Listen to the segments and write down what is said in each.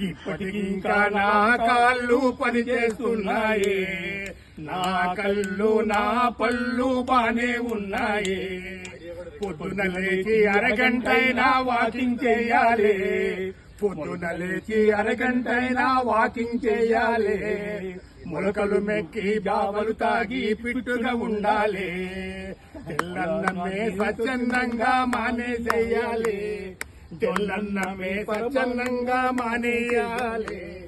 ఇప్పటికింకా నా కాళ్ళు పని చేస్తున్నాయి. నా కళ్ళు నా పళ్ళు బానే ఉన్నాయి. పొద్దున లేచి అరగంటైనా వాకింగ్ చేయాలి. పొద్దున లేచి అరగంటైనా వాకింగ్ చేయాలి. మొలకలు మెక్కి బావలు తాగి పిట్టుగా ఉండాలి. తెల్లన్నమే స్వచ్ఛందంగా మానే చేయాలి జొల్లన్నమే స్వచ్ఛందంగా మానేయాలి.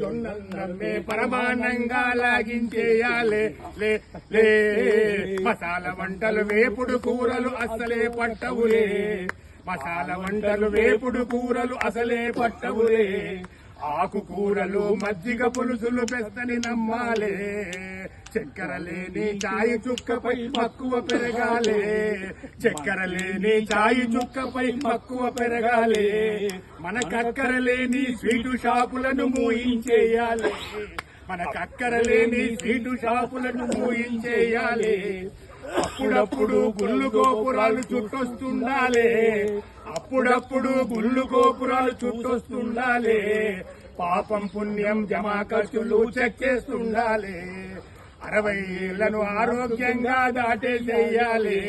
జొన్నన్నమే పరమానంగా లాగించేయాలి. లే లే. మసాలా వంటలు వేపుడు కూరలు అసలే పట్టవులే. మసాలా వంటలు వేపుడు కూరలు అసలే పట్టవులే. ఆకుకూరలు మజ్జిగ పులుసులు పెస్తని నమ్మాలే. చక్కెర లేని చాయి చుక్కపై మక్కువ పెరగాలే. చక్కెర లేని చాయి చుక్కపై మక్కువ పెరగాలి. మన కక్కర లేని స్వీటు షాపులను మూయించేయాలి. మన కక్కర లేని స్వీటు షాపులను మూయించేయాలి. అప్పుడప్పుడు గుళ్ళు గోపురాలు చుట్టొస్తుండాలి. అప్పుడప్పుడు గుళ్ళు గోపురాలు చుట్టొస్తుండాలి. పాపం పుణ్యం జమా ఖర్చులు చెక్ చేస్తుండాలి. అరవై ఏళ్ళను ఆరోగ్యంగా దాటేసేయాలి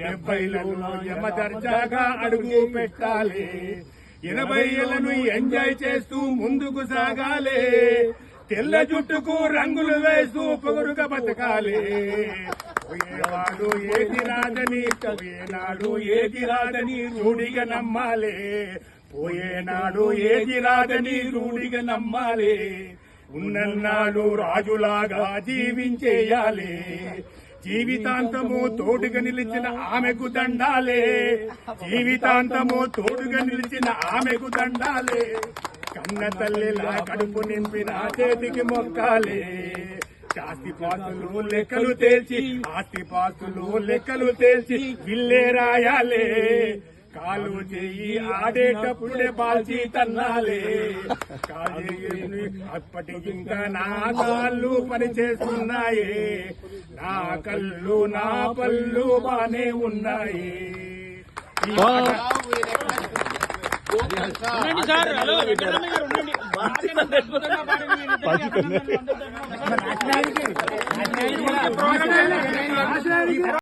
డెబ్బైలను యమ దర్జాగా అడుగు పెట్టాలి. ఇరవై ఏళ్ళను ఎంజాయ్ చేస్తూ ముందుకు సాగాలి. తెల్ల జుట్టుకు రంగులు వేస్తూ పొగరుగా బతకాలి. పోయేవాడు ఏది రాదని పోయేనాడు ఏది రాదని రూఢిగా నమ్మాలి. పోయేనాడు ఏది రాదని రూఢిగా నమ్మాలి. ఉన్నన్నాడు రాజులాగా జీవించేయాలి. జీవితాంతము తోడుగా నిలిచిన ఆమెకు దండాలే. జీవితాంతము తోడుగా నిలిచిన ఆమెకు దండాలే. కన్న తల్లిలా కడుపు నింపిన చేతికి మొక్కాలే. ఆస్తి పాస్తులు లెక్కలు తేల్చి ఆస్తి పాస్తులు లెక్కలు తేల్చి విల్లే రాయాలే. కాలు చెయ్యి ఆడేటప్పుడే బాల్చి తన్నాలే. కాలు అప్పటికి ఇంకా నా కాళ్ళు పని చేస్తున్నాయి నా కళ్ళు నా పళ్ళు బానే ఉన్నాయి. ఈ